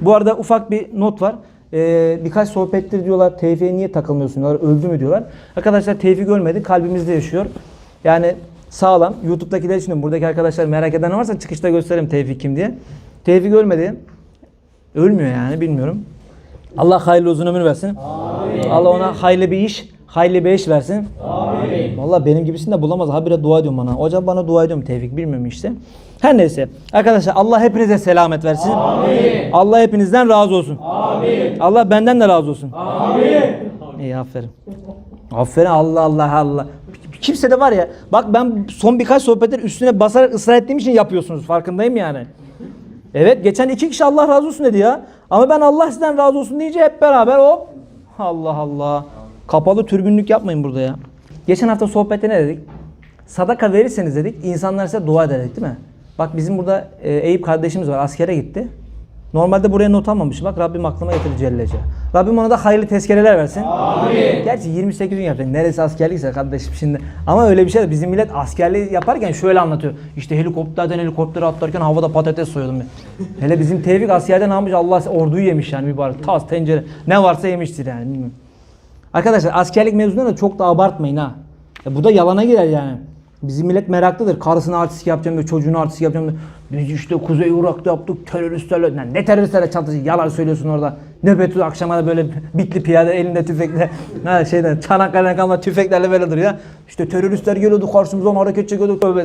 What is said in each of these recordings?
Bu arada ufak bir not var. Ee, birkaç sohbettir diyorlar Tevfik'e niye takılmıyorsun diyorlar. Öldü mü diyorlar. Arkadaşlar Tevfik ölmedi. Kalbimizde yaşıyor. Yani sağlam. YouTube'dakiler için buradaki arkadaşlar merak eden varsa çıkışta gösteririm Tevfik kim diye. Tevfik ölmedi. Ölmüyor yani bilmiyorum. Allah hayırlı uzun ömür versin. Allah ona hayırlı bir iş, hayırlı bir iş versin. Amin. Valla benim gibisini de bulamaz. Habire dua ediyorum bana. Hocam bana dua ediyorum Tevfik bilmiyorum işte. Her neyse. Arkadaşlar Allah hepinize selamet versin. Amin. Allah hepinizden razı olsun. Amin. Allah benden de razı olsun. Amin. İyi aferin. Aferin Allah Allah Allah. Kimse de var ya bak ben son birkaç sohbetler üstüne basarak ısrar ettiğim için yapıyorsunuz farkındayım yani. Evet geçen iki kişi Allah razı olsun dedi ya. Ama ben Allah sizden razı olsun deyince hep beraber hop. Allah Allah. Kapalı türbünlük yapmayın burada ya. Geçen hafta sohbette ne dedik? Sadaka verirseniz dedik insanlar size dua eder dedik değil mi? Bak bizim burada e, Eyüp kardeşimiz var askere gitti. Normalde buraya not almamış. Bak Rabbim aklıma getirdi Celle Celle. Rabbim ona da hayırlı tezkereler versin. Amin. Gerçi 28 gün yapacak. Neresi askerlikse kardeşim şimdi. Ama öyle bir şey de bizim millet askerliği yaparken şöyle anlatıyor. İşte helikopterden helikoptere atlarken havada patates soyuyordum. Hele bizim Tevfik askerden ne yapmış Allah orduyu yemiş yani mübarek. Tas, tencere ne varsa yemiştir yani. Bilmiyorum. Arkadaşlar askerlik mevzularını da çok da abartmayın ha. Ya bu da yalana girer yani. Bizim millet meraklıdır. Karısını artistik yapacağım diyor, çocuğunu artistik yapacağım diyor. Biz işte Kuzey Irak'ta yaptık teröristlerle. Lan ne teröristlerle çatıştık? Yalan söylüyorsun orada. Nöbet tut, akşama da böyle bitli piyade elinde tüfekle. Ha şeyden Çanakkale'den kalma tüfeklerle böyle duruyor. İşte teröristler geliyordu karşımıza hareket çekiyorduk. Tövbe.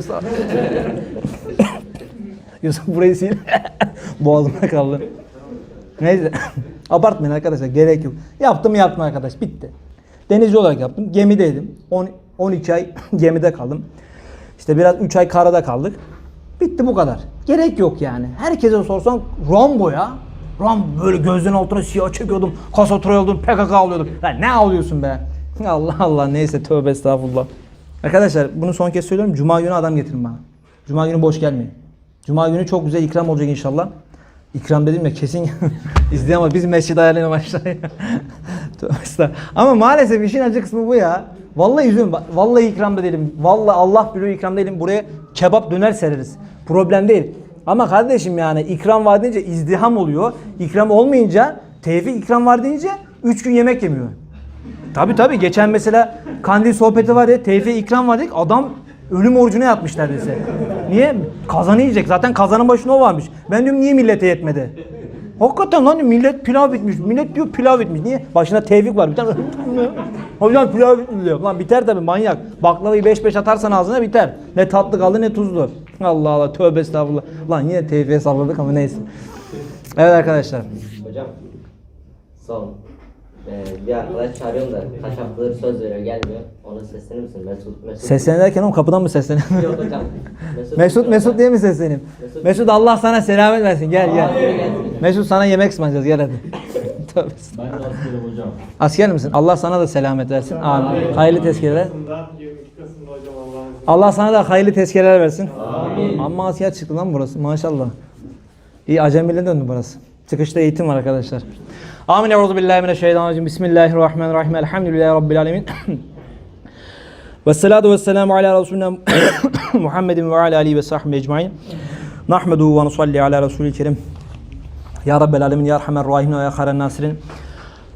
Yusuf burayı sil. Boğazıma kaldı. Neyse. Abartmayın arkadaşlar. Gerek yok. Yaptım yaptım arkadaş. Bitti. Denizci olarak yaptım. Gemideydim. 10, 12 ay gemide kaldım. İşte biraz 3 ay karada kaldık. Bitti bu kadar. Gerek yok yani. Herkese sorsan Rambo ya. Rambo böyle gözlerin altına siyah çekiyordum. Kasatroy oldum. PKK alıyordum. Lan ne ağlıyorsun be? Allah Allah neyse tövbe estağfurullah. Arkadaşlar bunu son kez söylüyorum. Cuma günü adam getirin bana. Cuma günü boş gelmeyin. Cuma günü çok güzel ikram olacak inşallah. İkram dedim ya kesin izleyemez. Biz mescid ayarlayalım aşağıya. Ama maalesef işin acı kısmı bu ya. Vallahi. Bak, Vallahi ikram da değilim. Vallahi Allah biliyor ikram değilim. Buraya kebap döner sereriz. Problem değil. Ama kardeşim yani ikram var deyince izdiham oluyor. İkram olmayınca tevfik ikram var deyince 3 gün yemek yemiyor. Tabi tabi geçen mesela kandil sohbeti var ya tevfik ikram var dedik adam ölüm orucuna yatmış neredeyse. Niye? Kazanı yiyecek. Zaten kazanın başında o varmış. Ben diyorum niye millete yetmedi? Hakikaten lan millet pilav bitmiş. Millet diyor pilav bitmiş. Niye? Başına tevfik var. Bir tane Hocam pilav bitmiş diyor. Lan biter tabi manyak. Baklavayı 5-5 atarsan ağzına biter. Ne tatlı kaldı ne tuzlu. Allah Allah tövbe estağfurullah. Lan yine tevfiğe salladık ama neyse. Evet arkadaşlar. Hocam son ee, bir arkadaş çağırıyorum da kaç haftadır söz veriyor gelmiyor. Ona seslenir misin? Mesut Mesut. Seslenirken oğlum kapıdan mı sesleniyorsun? Yok hocam. Mesut Mesut Mesut diye mi sesleneyim? Mesut. Mesut Allah sana selamet versin. Gel gel. Mesut sana yemek ısmarlayacağız gel hadi. Tövbe. Ben de askerim hocam. Asker misin? Allah sana da selamet versin. Amin. Hayırlı tezkereler. 22 Kasım'da hocam Allah'ın izniyle. Allah sana da hayırlı tezkereler versin. Amin. Amma asker çıktı lan burası maşallah. İyi acemiyle döndü burası. Çıkışta eğitim var arkadaşlar. Amin. Euzu billahi mineşşeytanirracim. Bismillahirrahmanirrahim. Elhamdülillahi rabbil alamin. Ve salatu ve selamu ala Resulina Muhammedin ve ala alihi ve sahbihi ecmain. Nahmedu ve nusalli ala Resulü kerim. Ya Rabbel alemin, Ya Erhamer Rahimin ve Ya Haren Nasirin.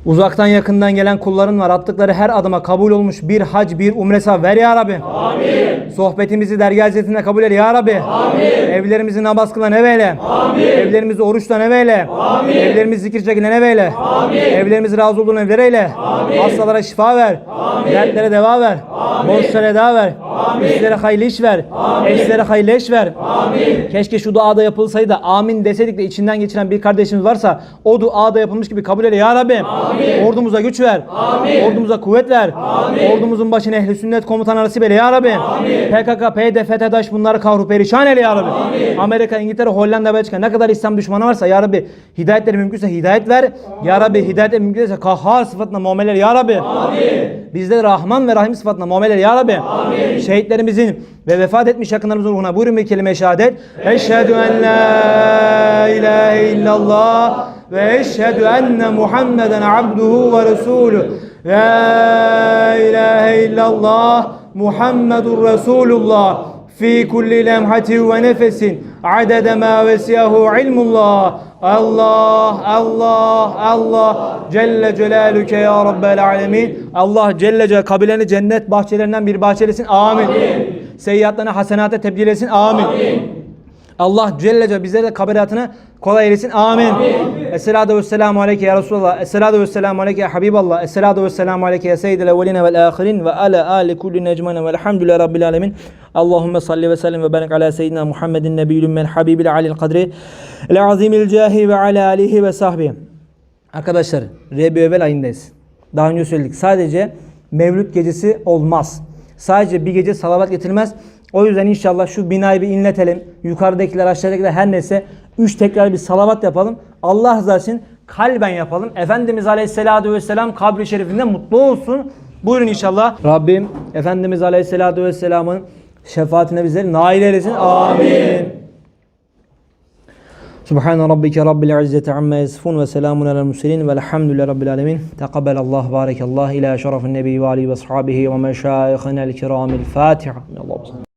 Uzaktan yakından gelen kulların var. Attıkları her adıma kabul olmuş bir hac, bir umre ver ya Rabbi. Amin. Sohbetimizi dergah izzetinde kabul eyle ya Rabbi. Amin. Evlerimizi namaz kılan ev eyle. Amin. Evlerimizi oruçtan ev eyle. Amin. Evlerimizi zikir çekilen ev eyle. Amin. Evlerimizi razı olduğun evler eyle. Amin. Hastalara şifa ver. Amin. Dertlere deva ver. Amin. Borçlara eda ver. Amin. İşlere hayırlı iş ver. Amin. Eşlere hayırlı eş ver. Amin. Keşke şu duada yapılsaydı amin deseydik de içinden geçiren bir kardeşimiz varsa o duada yapılmış gibi kabul eyle ya Rabbi. Amin. Ordumuza güç ver. Amin. Ordumuza kuvvet ver. Amin. Ordumuzun başına ehli sünnet komutanı nasip eyle ya Rabbi. Amin. PKK, PYD, FETÖ'daş bunları kahru perişan eyle ya Rabbi. Amin. Amerika, İngiltere, Hollanda, Belçika ne kadar İslam düşmanı varsa ya Rabbi hidayetleri mümkünse hidayet ver. Ya Rabbi hidayetleri mümkünse kahhar sıfatla muamele ya Rabbi. Amin. Bizde Rahman ve Rahim sıfatla muamele ya Rabbi. Amin. Şehitlerimizin ve vefat etmiş yakınlarımızın ruhuna buyurun bir kelime şehadet. Eşhedü en la ilahe illallah ve eşhedü enne Muhammeden abduhu ve resulü. La ilahe illallah Muhammedur Resulullah. في كل لمحة ونفس عدد ما وسعه علم الله الله الله الله Celle Celaluke ya Rabbel Alemin. Allah Celle Celaluhu kabileni cennet bahçelerinden bir bahçelesin. Amin. Seyyiatlarını hasenata tebdil etsin. Amin. Allah Celle Celaluhu bize de kabiratını kolay eylesin. Amin. Esselatu ve selamu aleyke ya Resulallah. Esselatu ve selamu aleyke ya Habiballah. Esselatu ve selamu aleyke ya Seyyidel evveline vel ahirin ve ala ali kulli necmane velhamdülillahi rabbil alemin. Allahümme salli ve sellem ve barik ala seyyidina Muhammedin nebiyyül ümmel habibil alil kadri el azimil cahi ve ala alihi ve sahbihi. Arkadaşlar Rebiyevvel ayındayız. Daha önce söyledik. Sadece Mevlüt gecesi olmaz. Sadece bir gece salavat getirmez. O yüzden inşallah şu binayı bir inletelim. Yukarıdakiler aşağıdakiler her neyse. Üç tekrar bir salavat yapalım. Allah rızası için kalben yapalım. Efendimiz Aleyhisselatü Vesselam kabri şerifinde mutlu olsun. Buyurun inşallah. Rabbim Efendimiz Aleyhisselatü Vesselam'ın şefaatine bizleri nail eylesin. Amin. Subhan rabbike rabbil izzati amma yasifun ve selamun alel murselin ve elhamdülillahi rabbil alamin. Tekabbelallah barakallah ila şerefin nebi ve ali ve ashabihi ve meşayihinel kiramil Fatiha. Allahu